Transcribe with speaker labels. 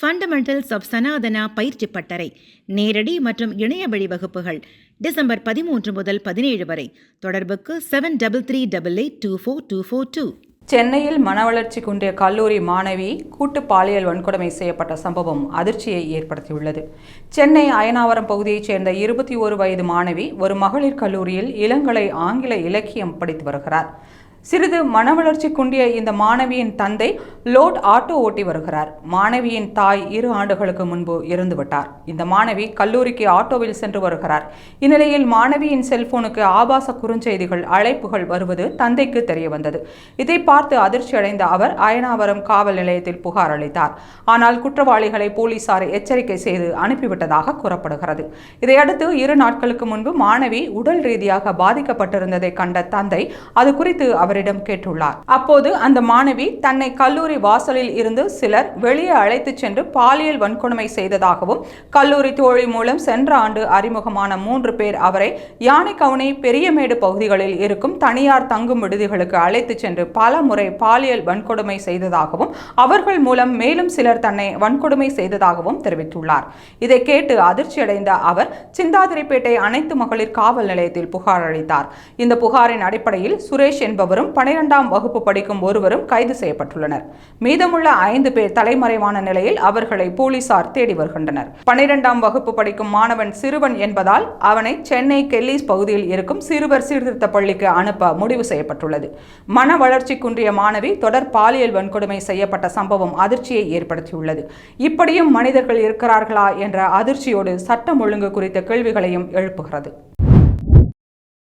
Speaker 1: Fundamentals of Sanatana பயிற்சி பட்டறை நேரடி மற்றும் இணைய வழி வகுப்புகள் டிசம்பர் பதிமூன்று முதல் பதினேழு வரை. தொடர்புக்கு seven double three double eight two four two four two
Speaker 2: சென்னையில் மனவளர்ச்சி குன்றிய கல்லூரி மாணவி கூட்டு பாலியல் வன்கொடுமை செய்யப்பட்ட சம்பவம் அதிர்ச்சியை ஏற்படுத்தியுள்ளது. சென்னை அயனாவரம் பகுதியைச் சேர்ந்த இருபத்தி ஒரு வயது மாணவி ஒரு மகளிர் கல்லூரியில் இளங்கலை ஆங்கில இலக்கியம் படித்து வருகிறார். சிறிது மனவளர்ச்சி குண்டிய இந்த மாணவியின் தந்தை லோட் ஆட்டோ ஓட்டி வருகிறார். மாணவியின் தாய் இரு ஆண்டுகளுக்கு முன்பு இறந்துவிட்டார். இந்த மாணவி கல்லூரிக்கு ஆட்டோவில் சென்று வருகிறார். இந்நிலையில் மாணவியின் செல்போனுக்கு ஆபாச குறுஞ்செய்திகள் அழைப்புகள் வருவது தந்தைக்கு தெரிய வந்தது இதை பார்த்து அதிர்ச்சி அடைந்த அவர் அயனாவரம் காவல் நிலையத்தில் புகார் அளித்தார். ஆனால் குற்றவாளிகளை போலீசார் எச்சரிக்கை செய்து அனுப்பிவிட்டதாக கூறப்படுகிறது. இதையடுத்து இரு நாட்களுக்கு முன்பு மாணவி உடல் ரீதியாக பாதிக்கப்பட்டிருந்ததை கண்ட தந்தை அது குறித்து அவர் அவரிடம் கேட்டுள்ளார். அப்போது அந்த மாணவி தன்னை கல்லூரி வாசலில் இருந்து சிலர் வெளியே அழைத்துச் சென்று பாலியல் வன்கொடுமை செய்ததாகவும் கல்லூரி தோழி மூலம் சென்ற ஆண்டு அறிமுகமான மூன்று பேர் அவரை யானைக்கவுனி பெரியமேடு பகுதிகளில் இருக்கும் தனியார் தங்கும் விடுதிகளுக்கு அழைத்துச் சென்று பல முறை பாலியல் வன்கொடுமை செய்ததாகவும் அவர்கள் மூலம் மேலும் சிலர் தன்னை வன்கொடுமை செய்ததாகவும் தெரிவித்துள்ளார். இதை கேட்டு அதிர்ச்சியடைந்த அவர் சிந்தாதிரிப்பேட்டை அனைத்து மகளிர் காவல் நிலையத்தில் புகார் அளித்தார். இந்த புகாரின் அடிப்படையில் சுரேஷ் என்பவரும் பனிரெண்டாம் வகுப்பு படிக்கும் ஒருவரும் கைது செய்யப்பட்டுள்ளனர். மீதமுள்ள ஐந்து பேர் தலைமறைவான நிலையில் அவர்களை போலீசார் தேடி வருகின்றனர். பனிரெண்டாம் வகுப்பு படிக்கும் மாணவன் சிறுவன் என்பதால் அவனை சென்னை கெல்லிஸ் பகுதியில் இருக்கும் சிறுவர் சீர்திருத்த பள்ளிக்கு அனுப்ப முடிவு செய்யப்பட்டுள்ளது. மன வளர்ச்சி குன்றிய மாணவி தொடர் பாலியல் வன்கொடுமை செய்யப்பட்ட சம்பவம் அதிர்ச்சியை ஏற்படுத்தியுள்ளது. இப்படியும் மனிதர்கள் இருக்கிறார்களா என்ற அதிர்ச்சியோடு சட்டம் ஒழுங்கு குறித்த கேள்விகளையும் எழுப்புகிறது.